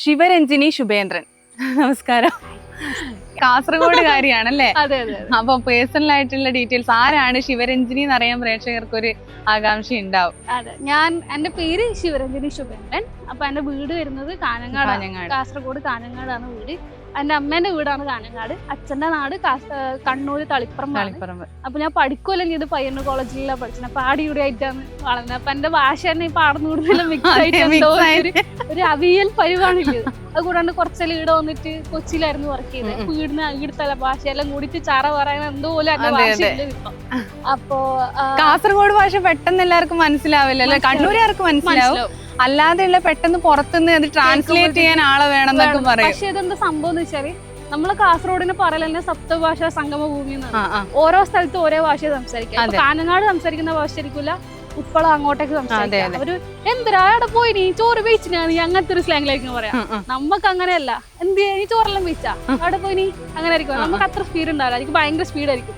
ശിവരഞ്ജിനി ശുഭേന്ദ്രൻ. നമസ്കാരം. കാസർഗോഡുകാരിയാണല്ലേ? അതെ അതെ അതെ. അപ്പൊ പേഴ്സണൽ ആയിട്ടുള്ള ഡീറ്റെയിൽസ് ആരാണ് ശിവരഞ്ജിനി എന്ന് അറിയാൻ പ്രേക്ഷകർക്ക് ഒരു ആകാംക്ഷ ഉണ്ടാവും അതെ ഞാൻ എന്റെ പേര് ശിവരഞ്ജിനി ശുഭേന്ദ്രൻ. അപ്പൊ എന്റെ വീട് വരുന്നത് കാഞ്ഞങ്ങാട്. കാസർഗോഡ് കാനങ്ങാടാണ് വീട്. എന്റെ അമ്മേന്റെ വീടാണ് കാനങ്ങാട് അച്ഛന്റെ നാട് കണ്ണൂര് തളിപ്പറമ്പ് തളിപ്പറമ്പ്. അപ്പൊ ഞാൻ പഠിക്കുമല്ലോ ഇത് പയ്യന്നൂർ കോളേജിലാണ് പഠിച്ചത്? അപ്പൊ ആടി ഇവിടെ ആയിട്ടാണ് വളർന്നത്. അപ്പൊ എന്റെ ഭാഷ തന്നെ ഇപ്പൊ ആടുന്ന മിക്സ് ആയിട്ട്. ഒരു- അവിയൽ പരിവാണില്ല അത് കൂടാണ്ട് കുറച്ചെല്ലാം ഇവിടെ വന്നിട്ട് കൊച്ചിയിലായിരുന്നു വർക്ക് ചെയ്തത്. അപ്പൊ ഇവിടുന്ന് ഇവിടുത്തെ ഭാഷയെല്ലാം കൂടിയിട്ട് ചാറ പറയാൻ എന്തോ അപ്പോ കാസർഗോഡ് ഭാഷ പെട്ടെന്ന് എല്ലാവർക്കും മനസ്സിലാവില്ല അല്ലെ? മനസ്സിലാവും. കണ്ണൂരുകാർക്ക് മനസ്സിലാവും. അല്ലാതെയുള്ള പെട്ടെന്ന് പുറത്തുനിന്ന് അത് ട്രാൻസ്ലേറ്റ് ചെയ്യാൻ ആളെ വേണം. എന്നൊക്കെ. പറയും. പക്ഷെ ഇതെന്താ സംഭവം എന്ന് വെച്ചാൽ നമ്മൾ കാസർഗോഡിന് പറയൽ തന്നെ സപ്തഭാഷ സംഗമ ഭൂമി. ഓരോ സ്ഥലത്തും ഓരോ ഭാഷ സംസാരിക്കാം കാനങ്ങാട് സംസാരിക്കുന്ന ഭാഷ ആയിരിക്കില്ല ഉപ്പള അങ്ങോട്ടേക്ക് സംസാരിക്കാം. ഒരു എന്തിനാ അവിടെ പോയി? നീ ചോറ് വെച്ചിനാ നീ അങ്ങനത്തെ ഒരു സ്ലാങ്ങിലായിരിക്കും പറയാം. നമുക്ക് അങ്ങനെയല്ല. എന്ത് ചെയ്യാ, നീ ചോറെല്ലാം വെച്ചാ അവിടെ പോയി നീ അങ്ങനെ ആയിരിക്കും നമുക്ക് അത്ര സ്പീഡ് ഉണ്ടാവില്ല. എനിക്ക് ഭയങ്കര സ്പീഡ് ആയിരിക്കും.